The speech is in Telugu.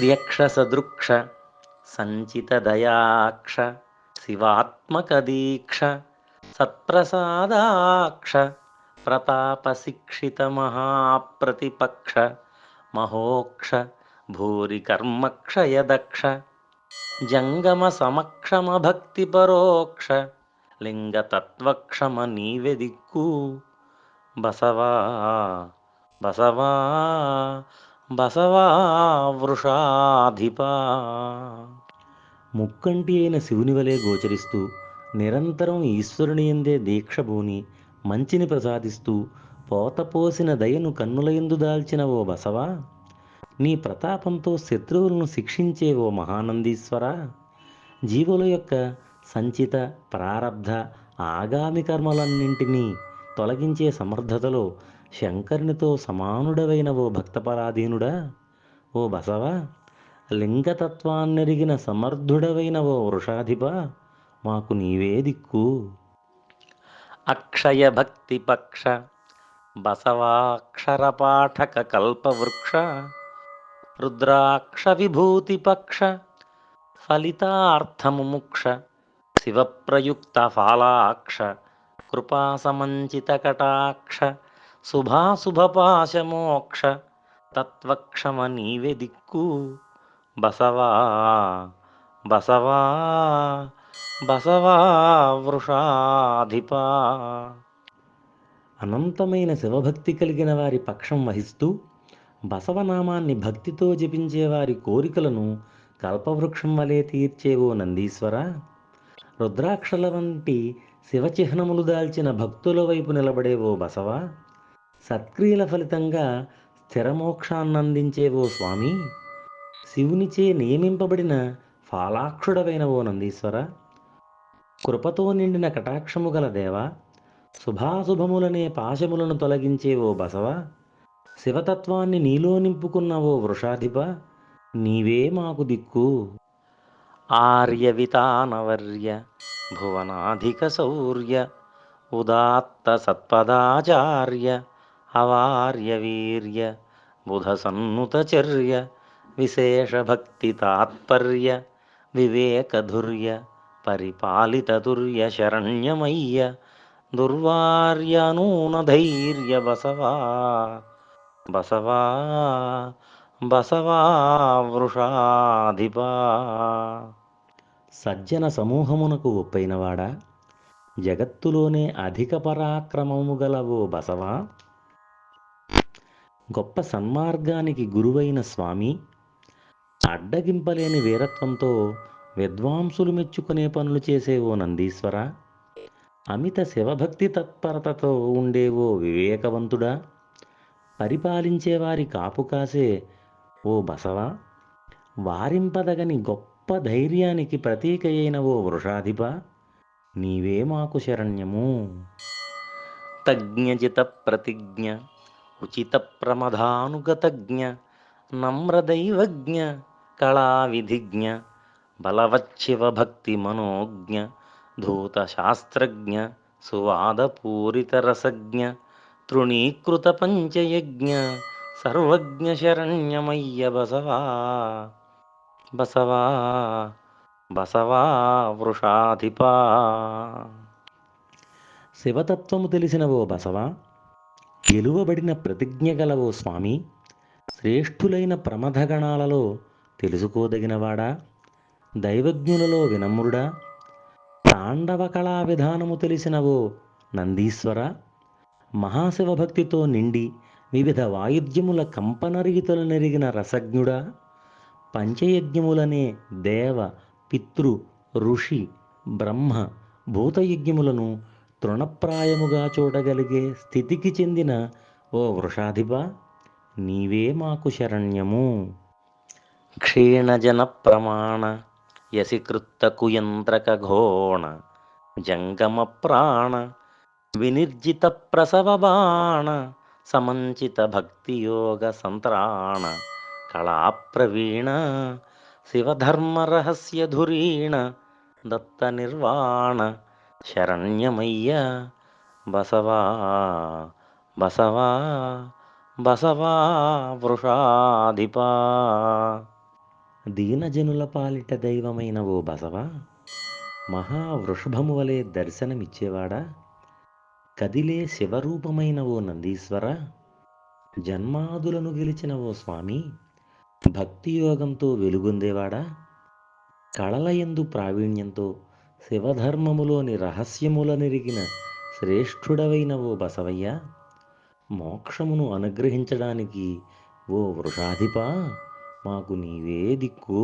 త్ర్యక్షసదృక్ష సంచితదయాక్ష శివాత్మకదీక్ష సత్ప్రసాదాక్ష ప్రతాపశిక్షిత మహాప్రతిపక్ష మహోక్ష భూరి కర్మక్షయదక్ష జంగమ సమక్షమ భక్తి పరోక్ష లింగతత్వక్షమ నీవె దిక్కు బసవా బసవా బసవా వృషాధిపా. ముక్కంటి అయిన శివుని వలె గోచరిస్తూ నిరంతరం ఈశ్వరుని ఎందే దీక్షభూని మంచిని ప్రసాదిస్తూ పోతపోసిన దయను కన్నులయందు దాల్చిన ఓ బసవా నీ ప్రతాపంతో శత్రువులను శిక్షించే ఓ మహానందీశ్వర. జీవుల యొక్క సంచిత ప్రారబ్ధ ఆగామి కర్మలన్నింటినీ తొలగించే సమర్థతలో శంకరునితో సమానుడవైన ఓ భక్తపరాధీనుడా? ఓ బసవ లింగతత్వాన్నెరిగిన సమర్థుడవైన ఓ వృషాధిప? మాకు నీవే దిక్కు. అక్షయ భక్తి పక్ష బసవాక్షర పాఠక కల్పవృక్ష రుద్రాక్ష విభూతి పక్ష ఫలితార్థముముక్ష శివప్రయుక్త ఫాలాక్ష కృపాసమంచిత కటాక్ష శుభాశుభపాశమోక్ష తత్వక్షమ నీవె దిక్కు. బసవా బసవా బసవా వృషాధిపా. అనంతమైన శివభక్తి కలిగిన వారి పక్షం వహిస్తూ బసవనామాన్ని భక్తితో జపించే వారి కోరికలను కల్పవృక్షం వలె తీర్చేవో నందీశ్వర రుద్రాక్షల వంటి శివచిహ్నములు దాల్చిన భక్తుల వైపు నిలబడేవో బసవా సత్క్రియల ఫలితంగా స్థిరమోక్షాన్నందించేవో స్వామి శివునిచే నియమింపబడిన ఫాలాక్షుడవైన ఓ నందీశ్వర. కృపతో నిండిన కటాక్షము గల దేవ శుభాశుభములనే పాశములను తొలగించే ఓ బసవ శివతత్వాన్ని నీలో నింపుకున్న ఓ వృషాధిప నీవే మాకు దిక్కు. ఆర్యవితానవర్య భువనాధిక శౌర్య ఉదాత్త సత్పదాచార్య అవార్యవీర్య బుధ బుధసన్నుతచర్య విశేషభక్తి తాత్పర్య వివేకధుర్య పరిపాలితదుర్య శరణ్యమయ్య దుర్వార్యనూనధైర్య బసవా బసవా బసవా వృషాధిపా సజ్జన సమూహమునకు ఒప్పైనవాడా? జగత్తులోనే అధిక పరాక్రమము గల ఓ బసవా? గొప్ప సన్మార్గానికి గురువైన స్వామి అడ్డగింపలేని వీరత్వంతో విద్వాంసులు మెచ్చుకునే పనులు చేసే ఓ నందీశ్వర అమిత శివభక్తి తత్పరతతో ఉండే ఓ వివేకవంతుడా పరిపాలించేవారి కాపు కాసే ఓ బసవా వారింపదగని గొప్ప ధైర్యానికి ప్రతీక అయిన ఓ వృషాధిప నీవే మాకు శరణ్యము. తజ్ఞజిత ప్రతిజ్ఞ. ఉచిత ప్రమదానుగతజ్ఞ నమ్రదైవజ్ఞ కళావిధిజ్ఞ బలవచ్చివ భక్తి మనోజ్ఞ ధూత శాస్త్రజ్ఞ సువాదపూరిత తృణీకృత పంచయజ్ఞ సర్వజ్ఞ శరణ్యమయ్య బసవా బసవా బసవా వృషాధిపా. శివతత్వము తెలిసిన ఓ బసవా గెలువబడిన ప్రతిజ్ఞ గలవో స్వామి శ్రేష్ఠులైన ప్రమథగణాలలో తెలుసుకోదగినవాడా? దైవజ్ఞులలో వినమ్రుడా? తాండవ కళా విధానము తెలిసినవో నందీశ్వర? మహాశివభక్తితో నిండి వివిధ వాయుద్యముల కంపనరీతులు నెరిగిన రసజ్ఞుడా? పంచయజ్ఞములనే దేవ పితృ ఋషి బ్రహ్మ భూతయజ్ఞములను తృణప్రాయముగా చూడగలిగే స్థితికి చెందిన ఓ వృషాధిప నీవే మాకు శరణ్యము. క్షీణజన ప్రమాణ యసికృత్త కుయంత్రక ఘోణ జంగమ ప్రాణ వినిర్జిత ప్రసవ బాణ సమంచిత భక్తియోగ సంత్రాణ కళాప్రవీణ శివధర్మరహస్యధురీణ రహస్య దత్త నిర్వాణ శరణ్యమయ్య బసవా బసవా బసవా వృషాధిపా. దీనజనుల పాలిట దైవమైన ఓ బసవా మహావృషభము వలె దర్శనమిచ్చేవాడా? కదిలే శివరూపమైన ఓ నందీశ్వర జన్మాదులను గెలిచిన ఓ స్వామి భక్తియోగంతో వెలుగొందేవాడా? కళలయందు ప్రావీణ్యంతో శివధర్మములోని రహస్యములనెరిగిన శ్రేష్ఠుడవైన ఓ బసవయ్య మోక్షమును అనుగ్రహించడానికి ఓ వృషాధిపా మాకు నీవే దిక్కు.